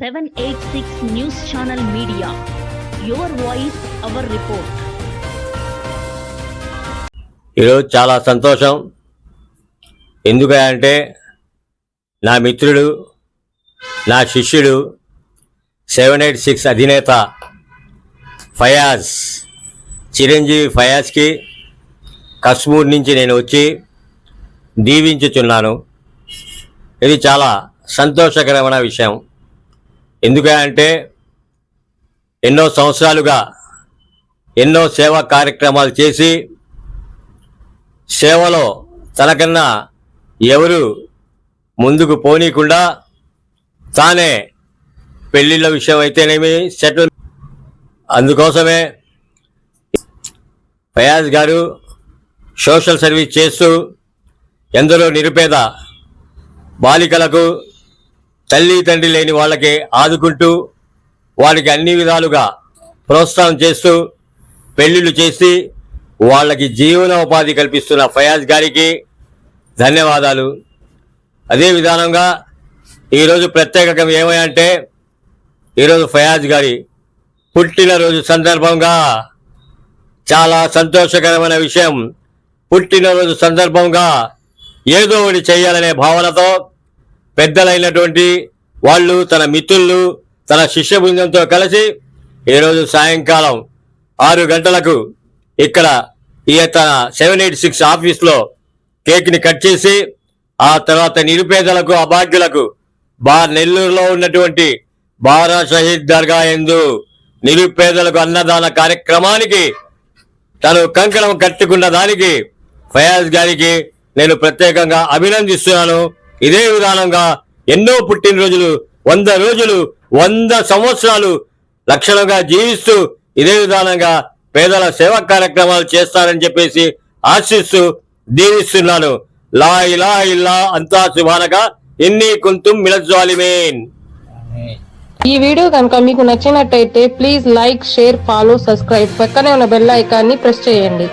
Seven eight six news channel media your voice our report ఈరోజు చాలా సంతోషం. ఎందుకంటే నా మిత్రుడు నా శిష్యుడు సెవెన్ ఎయిట్ సిక్స్ అధినేత ఫయాజ్ చిరంజీవి ఫయాజ్కి కశ్మూర్ నుంచి నేను వచ్చి దీవించుచున్నాను. ఇది చాలా సంతోషకరమైన విషయం. ఎందుకంటే ఎన్నో సంవత్సరాలుగా ఎన్నో సేవా కార్యక్రమాలు చేసి సేవలో తనకన్నా ఎవరు ముందుకు పోనీయకుండా తానే పెళ్ళిళ్ళ విషయం అయితేనేమి సెటిల్ అందుకోసమే ఫయాజ్ గారు సోషల్ సర్వీస్ చేస్తూ ఎందరో నిరుపేద బాలికలకు తల్లి తండ్రి లేని వాళ్ళకి ఆదుకుంటూ వారికి అన్ని విధాలుగా ప్రోత్సాహం చేస్తూ పెళ్ళిళ్ళు చేసి వాళ్ళకి జీవనోపాధి కల్పిస్తున్న ఫయాజ్ గారికి ధన్యవాదాలు. అదే విధానంగా ఈరోజు ప్రత్యేకం ఏమంటే ఈరోజు ఫయాజ్ గారి పుట్టినరోజు సందర్భంగా చాలా సంతోషకరమైన విషయం. పుట్టినరోజు సందర్భంగా ఏదో ఒకటి చేయాలనే భావనతో పెద్దలైనటువంటి వాళ్ళు తన మిత్రులు తన శిష్య బృందంతో కలిసి ఈరోజు సాయంకాలం ఆరు గంటలకు ఇక్కడ ఈ తన సెవెన్ ఎయిట్ సిక్స్ ఆఫీస్లో కేక్ని కట్ చేసి ఆ తర్వాత నిరుపేదలకు అభాగ్యులకు బా నెల్లూరులో ఉన్నటువంటి బారా షహీద్ దర్గా ఎందు నిరుపేదలకు అన్నదాన కార్యక్రమానికి తను కంకణం కట్టుకున్న దానికి ఫయాజ్ గారికి నేను ప్రత్యేకంగా అభినందిస్తున్నాను. ఇదే విధానంగా ఎన్నో పుట్టినరోజులు వంద రోజులు వంద సంవత్సరాలు లక్షణంగా జీవిస్తూ ఇదే విధానంగా పేదల సేవా కార్యక్రమాలు చేస్తారని చెప్పేసి ఆశిస్తూ దీవిస్తున్నాను. లా ఇలా ఇలా అంతా శుభానగా ఎన్ని కుంతుం మిలజ్వాలిమేన్ ఈ వీడియో కనుక మీకు నచ్చినట్టయితే please like share follow subscribe పక్కనే ఉన్న బెల్ ఐకాన్ని ప్రెస్ చేయండి.